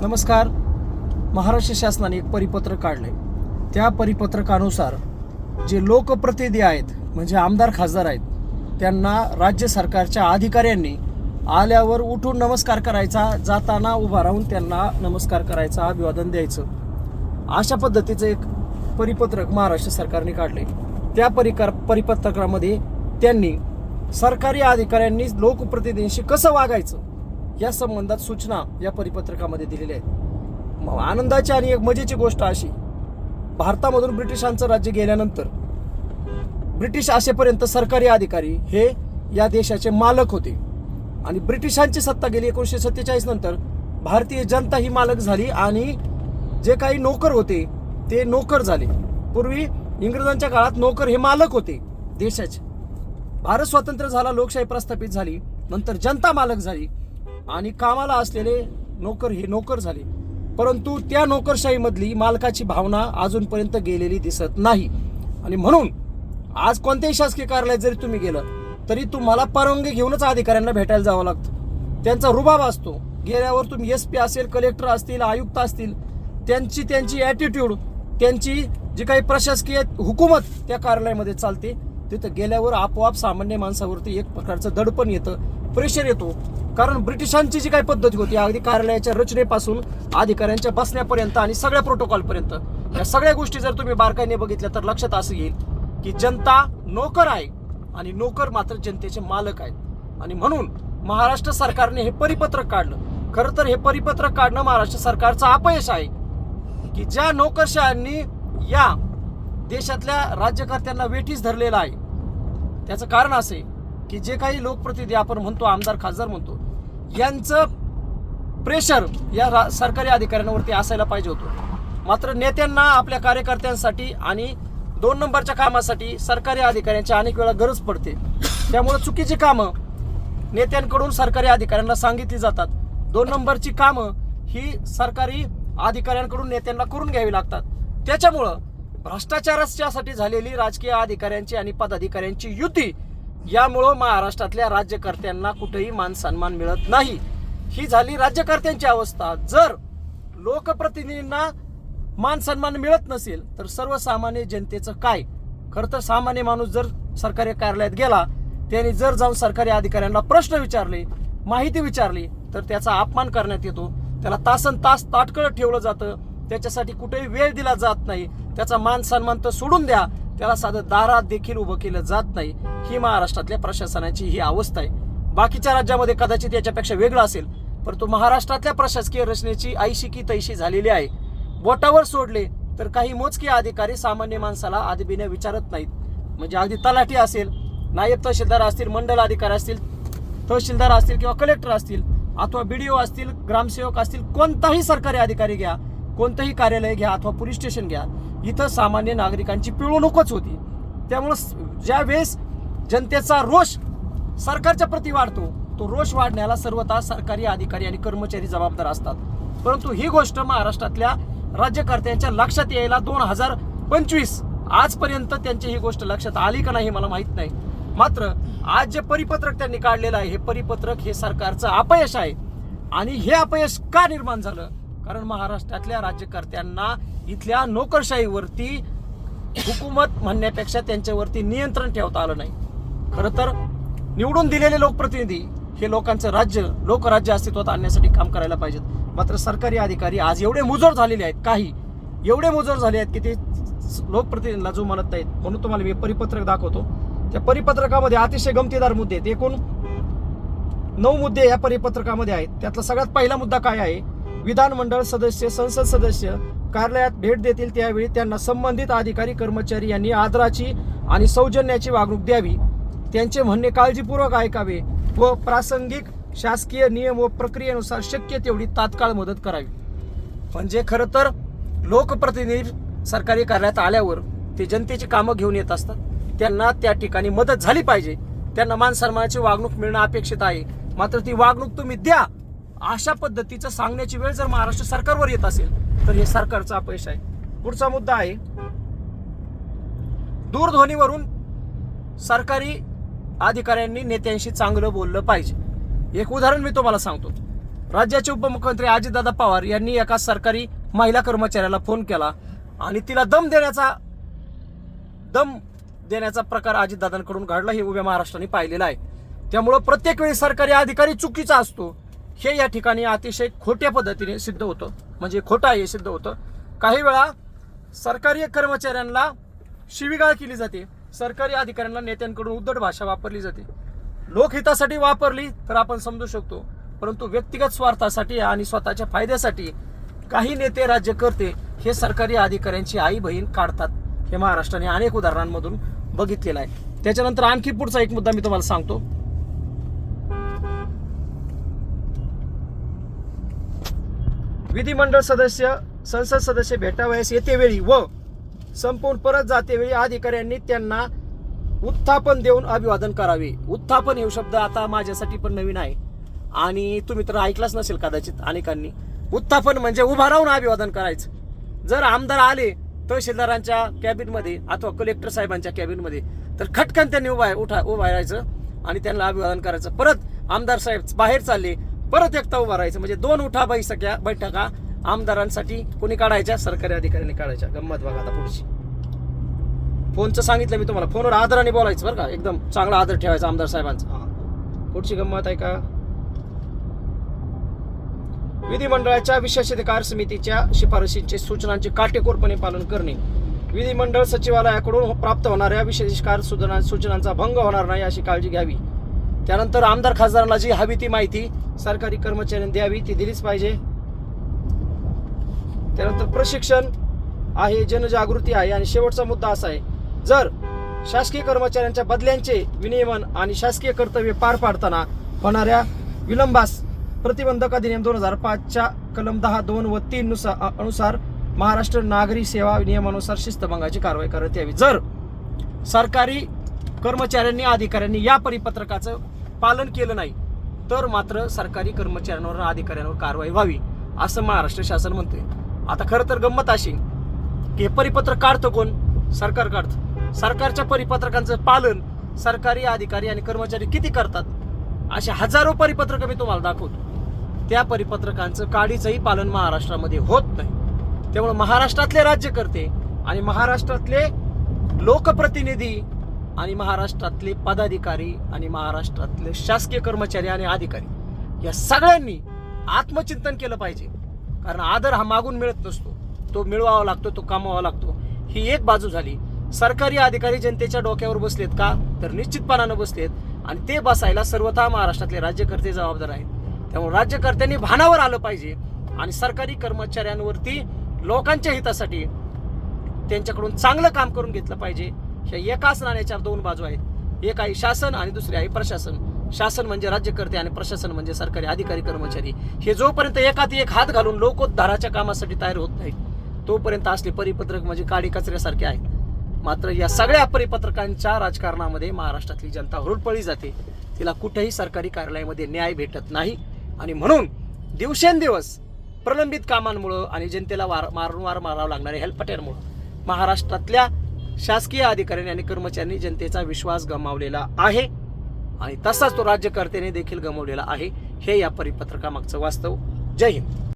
नमस्कार. महाराष्ट्र शासनाने एक परिपत्रक काढले त्या परिपत्रकानुसार जे लोकप्रतिनिधी आहेत म्हणजे आमदार खासदार आहेत त्यांना राज्य सरकारच्या अधिकाऱ्यांनी आल्यावर उठून नमस्कार करायचा जाताना उभा राहून त्यांना नमस्कार करायचा अभिवादन द्यायचं. अशा पद्धतीचं एक परिपत्रक महाराष्ट्र सरकारने काढले त्या परिकार परिपत्रकामध्ये त्यांनी सरकारी अधिकाऱ्यांनी लोकप्रतिनिधींशी कसं वागायचं? या संबंधात सूचना या परिपत्रकामध्ये दिलेल्या आहेत. आनंदाची आणि एक मजेची गोष्ट अशी भारतामधून ब्रिटिशांचं राज्य गेल्यानंतर ब्रिटिश असेपर्यंत सरकारी अधिकारी हे या देशाचे मालक होते. आणि ब्रिटिशांची सत्ता गेली एकोणीसशे सत्तेचाळीस नंतर भारतीय जनता ही मालक झाली आणि जे काही नोकर होते ते नोकर झाले. पूर्वी इंग्रजांच्या काळात नोकर हे मालक होते देशाचे. भारत स्वतंत्र झाला लोकशाही प्रस्थापित झाली नंतर जनता मालक झाली. आणि कामाला असलेले नोकर हे नोकर झाले. परंतु त्या नोकरशाहीमधली मालकाची भावना अजूनपर्यंत गेलेली दिसत नाही. आणि म्हणून आज कोणत्याही शासकीय कार्यालयात जरी तुम्ही गेलं तरी तुम्हाला परवानगी घेऊनच अधिकाऱ्यांना भेटायला जावं लागतं. त्यांचा रुबाब असतो. गेल्यावर तुम्ही एस पी असेल कलेक्टर असतील आयुक्त असतील त्यांची त्यांची ॲटिट्यूड त्यांची जी काही प्रशासकीय हुकूमत त्या कार्यालयामध्ये चालते तिथं गेल्यावर आपोआप सामान्य माणसावरती एक प्रकारचं दडपण येतं. प्रेशर येतो. कारण ब्रिटिशांची जी काही पद्धती होती अगदी कार्यालयाच्या रचनेपासून अधिकाऱ्यांच्या बसण्यापर्यंत आणि सगळ्या प्रोटोकॉलपर्यंत या सगळ्या गोष्टी जर तुम्ही बारकाईने बघितल्या तर लक्षात असं येईल की जनता नोकर आहे आणि नोकर मात्र जनतेचे मालक आहेत. आणि म्हणून महाराष्ट्र सरकारने हे परिपत्रक काढलं. खरं तर हे परिपत्रक काढणं महाराष्ट्र सरकारचं अपयश आहे की ज्या नोकरशाहांनी या देशातल्या राज्यकर्त्यांना वेठीस धरलेला आहे. त्याचं कारण असे की जे काही लोकप्रतिनिधी आपण म्हणतो आमदार खासदार म्हणतो यांचं प्रेशर या रा- सरकारी अधिकाऱ्यांवरती असायला पाहिजे होतं. मात्र नेत्यांना आपल्या कार्यकर्त्यांसाठी आणि दोन नंबरच्या कामासाठी सरकारी अधिकाऱ्यांची अनेक वेळा गरज पडते. त्यामुळे चुकीची कामं नेत्यांकडून सरकारी अधिकाऱ्यांना सांगितली जातात. दोन नंबरची कामं ही सरकारी अधिकाऱ्यांकडून नेत्यांना करून घ्यावी लागतात. त्याच्यामुळं भ्रष्टाचारासाठी झालेली राजकीय अधिकाऱ्यांची आणि पदाधिकाऱ्यांची युती यामुळं महाराष्ट्रातल्या राज्यकर्त्यांना कुठेही मान सन्मान मिळत नाही. ही झाली राज्यकर्त्यांची अवस्था. जर लोकप्रतिनिधींना मान सन्मान मिळत नसेल तर सर्वसामान्य जनतेचं काय? खरं तर सामान्य माणूस जर सरकारी कार्यालयात गेला त्याने जर जाऊन सरकारी अधिकाऱ्यांना प्रश्न विचारले माहिती विचारली तर त्याचा अपमान करण्यात येतो. त्याला तासन तास ताटकळत ठेवलं जातं. त्याच्यासाठी कुठेही वेळ दिला जात नाही. त्याचा मान सन्मान तर सोडून द्या. त्याला साधं दारात देखील उभं केलं जात नाही. ही महाराष्ट्रातल्या प्रशासनाची ही अवस्था आहे. बाकीच्या राज्यामध्ये कदाचित याच्यापेक्षा वेगळं असेल परंतु महाराष्ट्रातल्या प्रशासकीय रचनेची ऐशी की तैशी झालेली आहे. बोटावर सोडले तर काही मोजके अधिकारी सामान्य माणसाला आदबीने विचारत नाहीत. म्हणजे अगदी तलाठी असेल नायब तहसीलदार असतील मंडल अधिकारी असतील तहसीलदार असतील किंवा कलेक्टर असतील अथवा बी डी ओ असतील ग्रामसेवक असतील कोणताही सरकारी अधिकारी घ्या कोणतंही कार्यालय घ्या अथवा पोलीस स्टेशन घ्या इथं सामान्य नागरिकांची पिळवणूकच होती. त्यामुळं ज्या वेळेस जनतेचा रोष सरकारच्या प्रती वाढतो. तो रोष वाढण्याला सर्वतः सरकारी अधिकारी आणि कर्मचारी जबाबदार असतात. परंतु ही गोष्ट महाराष्ट्रातल्या राज्यकर्त्यांच्या लक्षात यायला दोन हजार पंचवीस आजपर्यंत त्यांची ही गोष्ट लक्षात आली का नाही मला माहीत नाही. मात्र आज जे परिपत्रक त्यांनी काढलेलं आहे हे परिपत्रक हे सरकारचं अपयश आहे. आणि हे अपयश का निर्माण झालं? कारण महाराष्ट्रातल्या राज्यकर्त्यांना इथल्या नोकरशाहीवरती हुकूमत म्हणण्यापेक्षा त्यांच्यावरती नियंत्रण ठेवता आलं नाही. खरं तर निवडून दिलेले लोकप्रतिनिधी हे लोकांचं राज्य लोकराज्य अस्तित्वात आणण्यासाठी काम करायला पाहिजेत. मात्र सरकारी अधिकारी आज एवढे मुजोर झालेले आहेत काही एवढे मुजोर झाले आहेत की ते लोकप्रतिनिधींना जो म्हणत नाहीत. म्हणून तुम्हाला मी परिपत्रक दाखवतो. त्या परिपत्रकामध्ये अतिशय गमतीदार मुद्दे आहेत. एकूण नऊ मुद्दे या परिपत्रकामध्ये आहेत. त्यातला सगळ्यात पहिला मुद्दा काय आहे? विधानमंडळ सदस्य संसद सदस्य कार्यालयात भेट देतील त्यावेळी त्यांना संबंधित अधिकारी कर्मचारी यांनी आदराची आणि सौजन्याची वागणूक द्यावी. त्यांचे म्हणणे काळजीपूर्वक ऐकावे व प्रासंगिक शासकीय नियम व प्रक्रियेनुसार शक्य तेवढी तात्काळ मदत करावी. म्हणजे खरं तर लोकप्रतिनिधी सरकारी कार्यालयात आल्यावर ते जनतेची कामं घेऊन येत असतात. त्यांना त्या ठिकाणी मदत झाली पाहिजे. त्यांना मान सन्मानाची वागणूक मिळणं अपेक्षित आहे. मात्र ती वागणूक तुम्ही द्या अशा पद्धतीचं सांगण्याची वेळ जर महाराष्ट्र सरकारवर येत असेल तर हे सरकारचा अपयश आहे. पुढचा मुद्दा आहे दूरध्वनीवरून सरकारी अधिकाऱ्यांनी नेत्यांशी चांगलं बोललं पाहिजे. एक उदाहरण मी तुम्हाला सांगतो. राज्याचे उपमुख्यमंत्री अजितदादा पवार यांनी एका सरकारी महिला कर्मचाऱ्याला फोन केला आणि तिला दम देण्याचा दम देण्याचा प्रकार अजितदादांकडून घडला हे उभ्या महाराष्ट्राने पाहिलेला आहे. त्यामुळं प्रत्येक वेळी सरकारी अधिकारी चुकीचा असतो. हे या ठिकाणी अतिशय खोट्या पद्धतीने सिद्ध होतं. म्हणजे खोटं आहे हे सिद्ध होतं. काही वेळा सरकारी कर्मचाऱ्यांना शिवीगाळ केली जाते. सरकारी अधिकाऱ्यांना नेत्यांकडून उद्धट भाषा वापरली जाते. लोकहितासाठी वापरली तर आपण समजू शकतो परंतु व्यक्तिगत स्वार्थासाठी आणि स्वतःच्या फायद्यासाठी काही नेते राज्य करते हे सरकारी अधिकाऱ्यांची आई बहीण काढतात. हे महाराष्ट्राने अनेक उदाहरणांमधून बघितलेलं आहे. त्याच्यानंतर आणखी पुढचा एक मुद्दा मी तुम्हाला सांगतो. विधिमंडळ सदस्य संसद सदस्य भेटावयास येते वेळी व संपवून परत जाते वेळी अधिकाऱ्यांनी त्यांना उत्थापन देऊन अभिवादन करावे. उत्थापन हे शब्द आता माझ्यासाठी पण नवीन आहे. आणि तुम्ही तर ऐकलाच नसेल कदाचित अनेकांनी. उत्थापन म्हणजे उभा राहून अभिवादन करायचं. जर आमदार आले तहसीलदारांच्या कॅबिनमध्ये अथवा कलेक्टर साहेबांच्या कॅबिनमध्ये तर खटकन त्यांनी उभा उठा उभा राहायचं आणि त्यांना अभिवादन करायचं. परत आमदार साहेब बाहेर चालले परत एकटा उभा राहायचं. म्हणजे दोन उठा बैसक्या बैठका आमदारांसाठी कोणी काढायच्या? सरकारी अधिकाऱ्यांनी काढायच्या. गंमत बघा आता पुढची. फोनचं सांगितलं मी तुम्हाला. फोनवर आदराने बोलायचं बरं का. एकदम चांगला आदर ठेवायचा आमदार साहेबांचा. पुढची गंमत आहे का? विधिमंडळाच्या विशेषाधिकार समितीच्या शिफारशींचे सूचनांचे काटेकोरपणे पालन करणे. विधिमंडळ सचिवालयाकडून प्राप्त होणाऱ्या विशेषाधिकार सूचना सूचनांचा भंग होणार नाही अशी काळजी घ्यावी. त्यानंतर आमदार खासदारांना जी हवी ती माहिती सरकारी कर्मचाऱ्यांनी द्यावी ती दिलीच पाहिजे. त्यानंतर प्रशिक्षण आहे जनजागृती आहे आणि शेवटचा मुद्दा असा आहे जर शासकीय कर्मचाऱ्यांच्या बदल्यांचे विनियमन आणि शासकीय कर्तव्य पार पाडताना होणाऱ्या विलंबास प्रतिबंधक अधिनियम दोन हजार पाचच्या कलम दहा दोन व तीन नुसार अनुसार महाराष्ट्र नागरी सेवा नियमानुसार शिस्तभंगाची कारवाई करण्यात यावी. जर सरकारी कर्मचाऱ्यांनी अधिकाऱ्यांनी या परिपत्रकाचं पालन केलं नाही तर मात्र सरकारी कर्मचाऱ्यांवर अधिकाऱ्यांवर कारवाई व्हावी असं महाराष्ट्र शासन म्हणते आता खरं तर गंमत अशी की हे परिपत्रक काढतं कोण? सरकार काढतं. सरकारच्या परिपत्रकांचं पालन सरकारी अधिकारी आणि कर्मचारी किती करतात? असे हजारो परिपत्रक मी तुम्हाला दाखवतो. त्या परिपत्रकांचं काडीचंही पालन महाराष्ट्रामध्ये होत नाही. त्यामुळे महाराष्ट्रातले राज्यकर्ते आणि महाराष्ट्रातले लोकप्रतिनिधी आणि महाराष्ट्रातले पदाधिकारी आणि महाराष्ट्रातले शासकीय कर्मचारी आणि अधिकारी या सगळ्यांनी आत्मचिंतन केलं पाहिजे. कारण आदर हा मागून मिळत नसतो. तो मिळवावा लागतो तो कमावा लागतो. ही एक बाजू झाली. सरकारी अधिकारी जनतेच्या डोक्यावर बसलेत का? तर निश्चितपणानं बसलेत. आणि ते बसायला सर्वथा महाराष्ट्रातले राज्यकर्ते जबाबदार आहेत. त्यामुळे राज्यकर्त्यांनी भानावर आलं पाहिजे आणि सरकारी कर्मचाऱ्यांवरती लोकांच्या हितासाठी त्यांच्याकडून चांगलं काम करून घेतलं पाहिजे. ह्या एकाच नाण्याच्या दोन बाजू आहेत. एक आहे शासन आणि दुसरी आहे प्रशासन. शासन म्हणजे राज्यकर्ते आणि प्रशासन म्हणजे सरकारी अधिकारी कर्मचारी. हे जोपर्यंत एकात एक हात घालून लोकोद्धाराच्या कामासाठी तयार होत नाहीत तोपर्यंत असले परिपत्रक म्हणजे काडी कचऱ्यासारखे आहेत. मात्र या सगळ्या परिपत्रकांच्या राजकारणामध्ये महाराष्ट्रातली जनता हुरळपळी जाते. तिला कुठेही सरकारी कार्यालयामध्ये न्याय भेटत नाही. आणि म्हणून दिवसेंदिवस प्रलंबित कामांमुळं आणि जनतेला वार वारंवार मारावं लागणाऱ्या हेल्पट्यांमुळं महाराष्ट्रातल्या शासकीय अधिकाऱ्यांनी आणि कर्मचाऱ्यांनी जनतेचा विश्वास गमावलेला आहे. आणि तसाच तो राज्यकर्त्याने देखील गमावलेला आहे. हे या परिपत्रकामागचं वास्तव. जय हिंद.